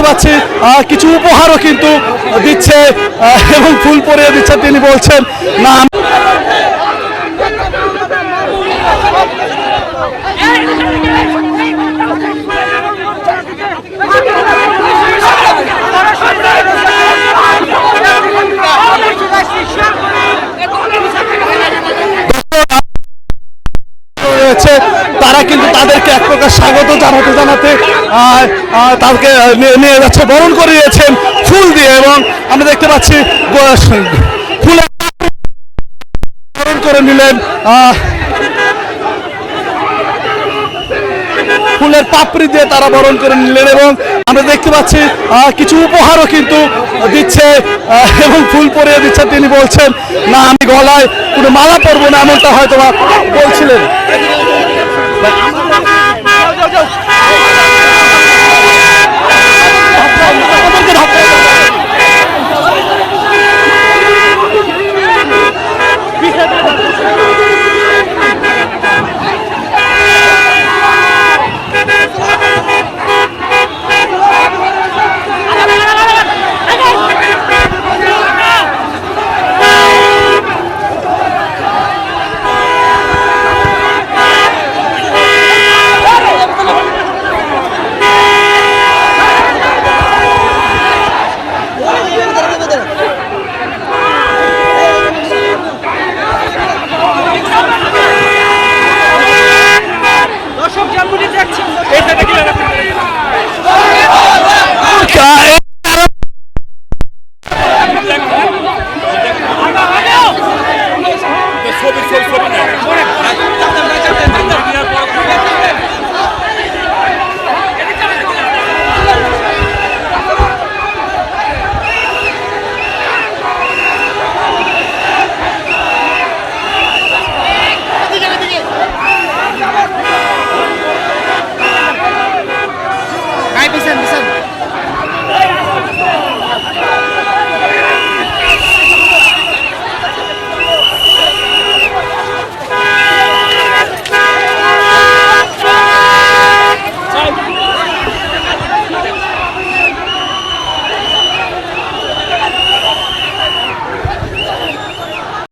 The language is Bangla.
দেখতে পাচ্ছি কিছু উপহারও কিন্তু দিচ্ছে এবং ফুল পরিয়ে দিচ্ছে তিনি বলছেন না রয়েছে তারা কিন্তু তাদেরকে এক প্রকার স্বাগত জানাতে জানাতে তাদেরকে নিয়ে- যাচ্ছে, বরণ করে করিয়েছেন, ফুল দিয়ে এবং আমরা দেখতে পাচ্ছি ফুলে বরণ করে নিলেন আহ, পাপড়ি দিয়ে তারা বরণ করে নিলেন এবং আমরা দেখতে পাচ্ছি কিছু উপহারও কিন্তু দিচ্ছে এবং ফুল পরিয়ে দিচ্ছে তিনি বলছেন না আমি গলায় কোনো মালা পরবো না এমনটা হয়তো বলছিলেন। ছবি ছবি ছবি